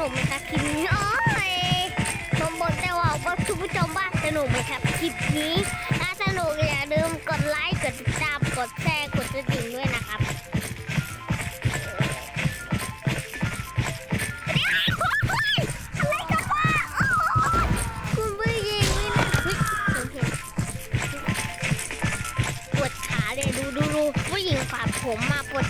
นุกไหมครับคลิปนี้โอ้ยชมบนแต่ว่าก็ทุกผู้ชมบ้านสนุกไหมครับคลิปนี้ ถ้าสนุกอย่าลืมกดไลค์กดติดตามกดแชร์กดกระดิ่งด้วยนะครับปวดขาเลยดูดูดูผู้หญิงฝาผมมาปวด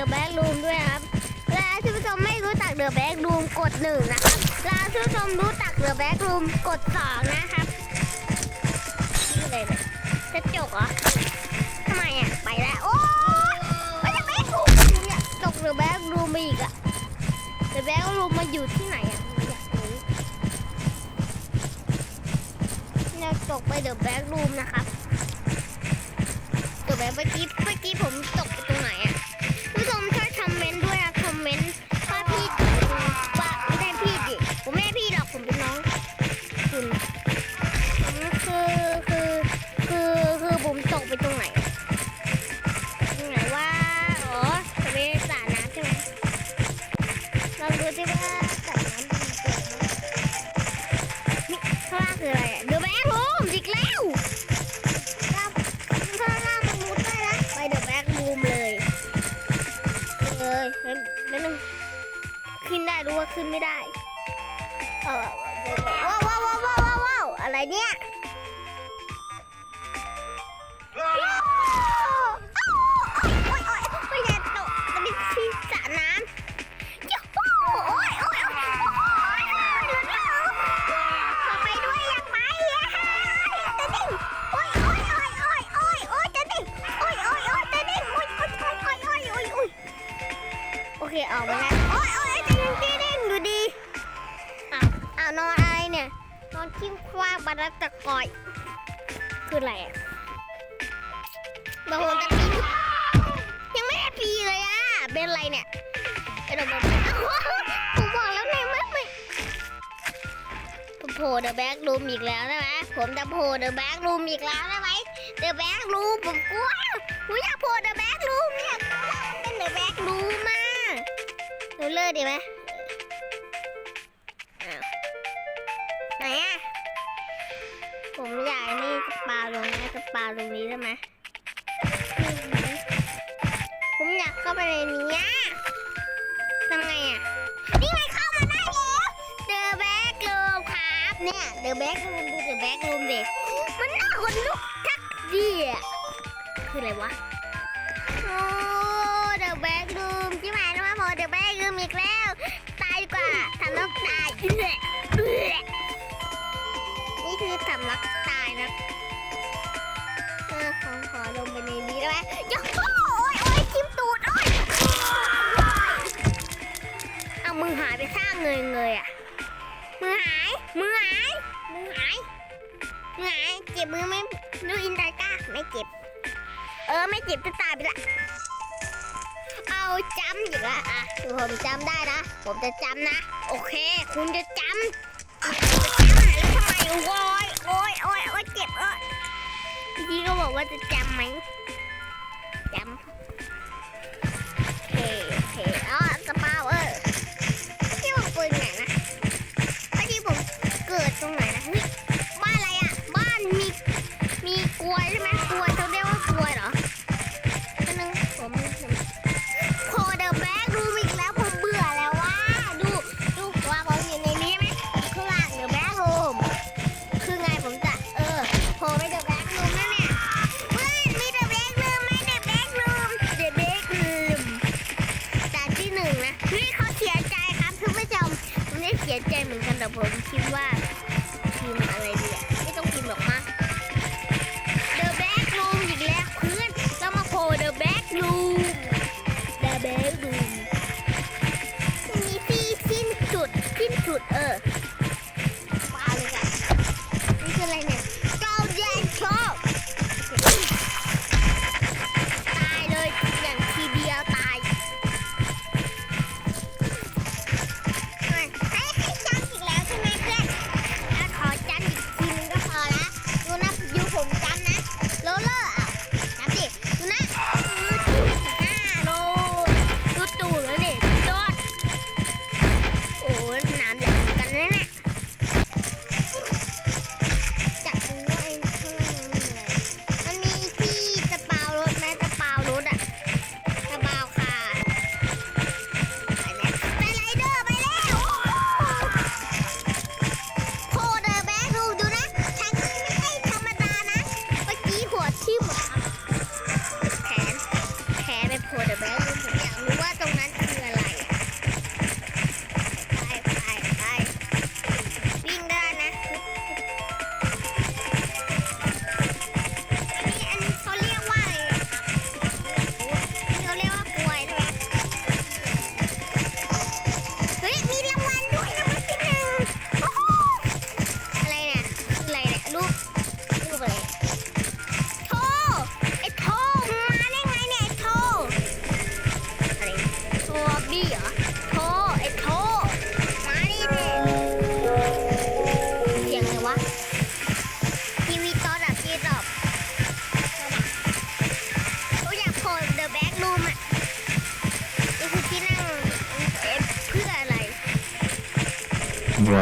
เดอะแบล็กรูมด้วยครับและท่านผู้ชมไม่รู้จักเดอะแบล็กรูมกดหนึ่งนะครับและท่านผู้ชมรู้จักเดอะแบล็กรูมกดสองนะครับนี่เลยนะกะจบเหรอทำไมอะไปแล้วโอ้ไจะแบ็กรูมเนี่ยตกเดอะแบ็กรูมอีกอะเดอะแบ็กรูมมาอยู่ที่ไหนอะอยากรู้เราตกไปเดอะแบ็กรูมนะครับเดอะแบ็กเมื่อกี้เมื่อกี้ผมตก ถ้าล่ามันมุดได้นะไปเดอะแบ็กรูมเลยเลยไม่ไม่นขึ้นได้รู้ว่าขึ้นไม่ได้เออว้าวว้าวว้าวว้าวอะไรเนี่ย โผล่เดอะแบ็กรูมอีกแล้วใช่ไหมผมจะโผล่เดอะแบ็กรูมอีกแล้วใช่ไหมเดอะแบ็กรูมผมกลัวผมอยากโผล่เดอะแบ็กรูมอยากเป็นเดอะแบ็กรูมมากดูเลิศดีไหมไหนอะผมอยากนี่จะปาลงนะจะปาลงนี้ใช่ไหมผมอยากเข้าไปในนี้ เนี่ยเดอะแบ็กรูมดูเดอะแบ็กรูมเด็กมันน่าขนลุกทักดีอะคืออะไรวะ โอ้เดอะแบ็กรูมที่หมายนะว่าพอเดอะแบ็กรูมอีกแล้ว ตายกว่าทำลักตายนี่คือทำลักตายนะเออของขอลงไปในนี้ได้ไหมยกโอ้ยโอ้ยจิ้มตูดโอ้ยเอามือหายไปข้างเงยเงยอะ หายเจ็บมือไม่ดูอินไตาก้าไม่เจ็บ เออไม่เจ็บจะตายไปละ เอาจำอีกละอะผมจำได้นะ ผมจะจำนะ โอเค คุณจะจำแล้วทำไมโอ้ยโอ้ยโอ้ยโอ้ยเจ็บเออพี่ก็บอกว่าจะจำไหม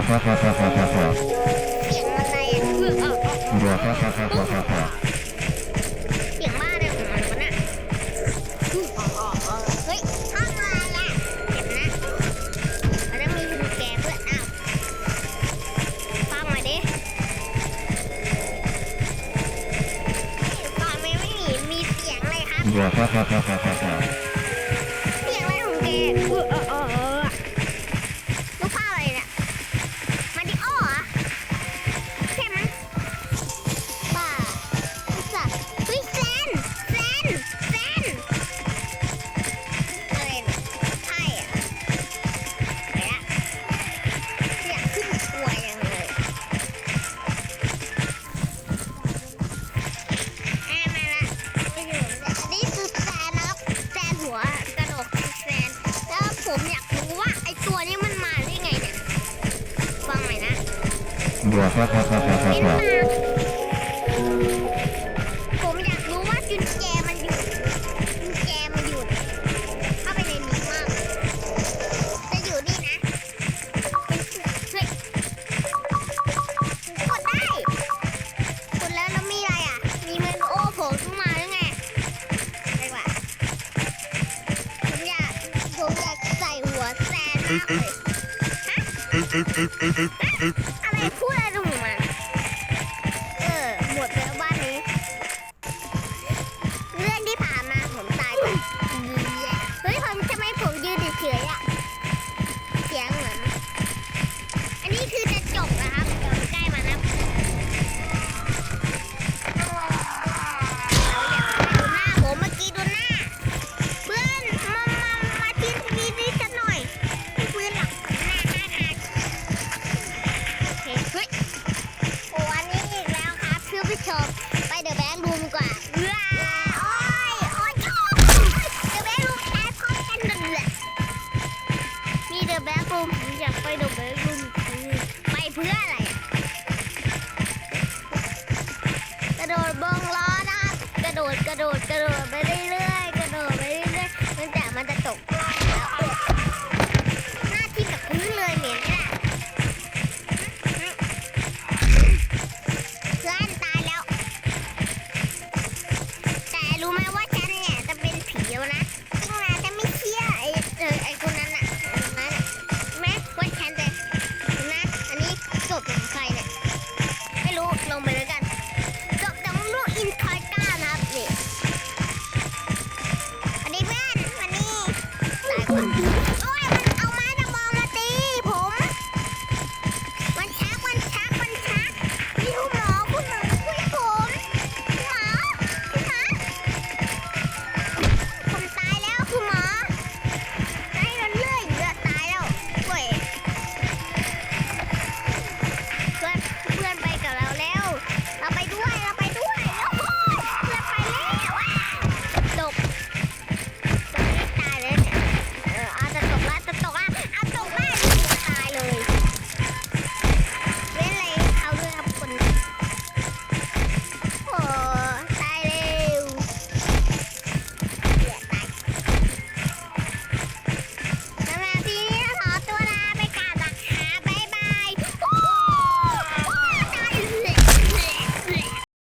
เสียงมันอะไรอะเสียงบ้าอะไรของมันวะน่ะ Gracias.